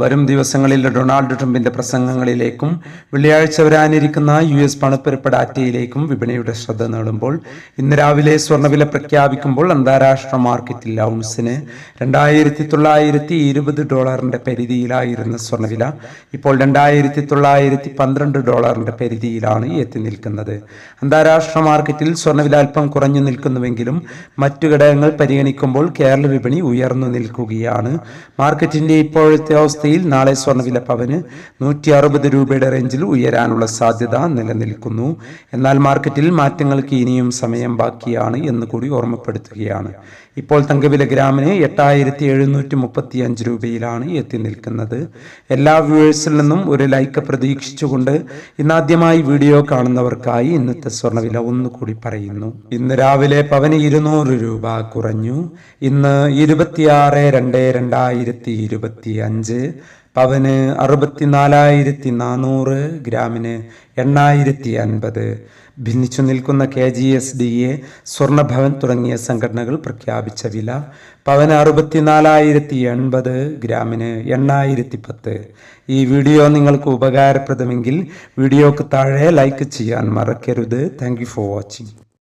വരും ദിവസങ്ങളിൽ ഡൊണാൾഡ് ട്രംപിന്റെ പ്രസംഗങ്ങളിലേക്കും വെള്ളിയാഴ്ച വരാനിരിക്കുന്ന യു എസ് പണപ്പെരുപ്പ് ഡാറ്റയിലേക്കും വിപണിയുടെ ശ്രദ്ധ നേടുമ്പോൾ ഇന്ന് രാവിലെ സ്വർണവില പ്രഖ്യാപിക്കുമ്പോൾ അന്താരാഷ്ട്ര മാർക്കറ്റിൽ ഔൺസിന് രണ്ടായിരത്തി തൊള്ളായിരത്തി ഇരുപത് ഡോളറിന്റെ പരിധിയിലായിരുന്ന സ്വർണവില ഇപ്പോൾ രണ്ടായിരത്തി തൊള്ളായിരത്തി പന്ത്രണ്ട് ഡോളറിന്റെ പരിധിയിലാണ് എത്തി നിൽക്കുന്നത്. അന്താരാഷ്ട്ര മാർക്കറ്റിൽ സ്വർണവില അല്പം കുറഞ്ഞു നിൽക്കുന്നുവെങ്കിലും മറ്റു ഘടകങ്ങൾ പരിഗണിക്കുമ്പോൾ കേരള വിപണി ഉയർന്നു നിൽക്കുകയാണ്. മാർക്കറ്റിന്റെ ഇപ്പോഴത്തെ അവസ്ഥയിൽ നാളെ സ്വർണവില പവന് നൂറ്റി അറുപത് രൂപയുടെ റേഞ്ചിൽ ഉയരാനുള്ള സാധ്യത നിലനിൽക്കുന്നു. എന്നാൽ മാർക്കറ്റിൽ മാറ്റങ്ങൾക്ക് ഇനിയും സമയം ബാക്കിയാണ് എന്ന് കൂടി ഓർമ്മപ്പെടുത്തുകയാണ്. ഇപ്പോൾ തങ്കവില ഗ്രാമിന് എട്ടായിരത്തി എഴുന്നൂറ്റി മുപ്പത്തി അഞ്ച് രൂപയിലാണ് എത്തി നിൽക്കുന്നത്. എല്ലാ വ്യൂവേഴ്സിൽ നിന്നും ഒരു ലൈക്ക് പ്രതീക്ഷിച്ചുകൊണ്ട് ഇന്നാദ്യമായി വീഡിയോ കാണുന്നവർക്കായി ഇന്നത്തെ സ്വർണവില ഒന്നുകൂടി പറയുന്നു. ഇന്ന് രാവിലെ പവന് ഇരുന്നൂറ് രൂപ കുറഞ്ഞു. ഇന്ന് ഇരുപത്തിയാറ് രണ്ട് രണ്ടായിരത്തി ഇരുപത്തി അഞ്ച് പവന് അറുപത്തിനാലായിരത്തി നാനൂറ് ഗ്രാമിന് എണ്ണായിരത്തി അൻപത് ഭിന്നിച്ചു നിൽക്കുന്ന K G S D A Swarnabhavan തുടങ്ങിയ സംഘടനകൾ പ്രഖ്യാപിച്ച വില പവന് അറുപത്തിനാലായിരത്തി എൺപത് ഗ്രാമിന് എണ്ണായിരത്തി പത്ത് ഈ വീഡിയോ നിങ്ങൾക്ക് ഉപകാരപ്രദമെങ്കിൽ വീഡിയോക്ക് താഴെ ലൈക്ക് ചെയ്യാൻ മറക്കരുത്. Thank for watching.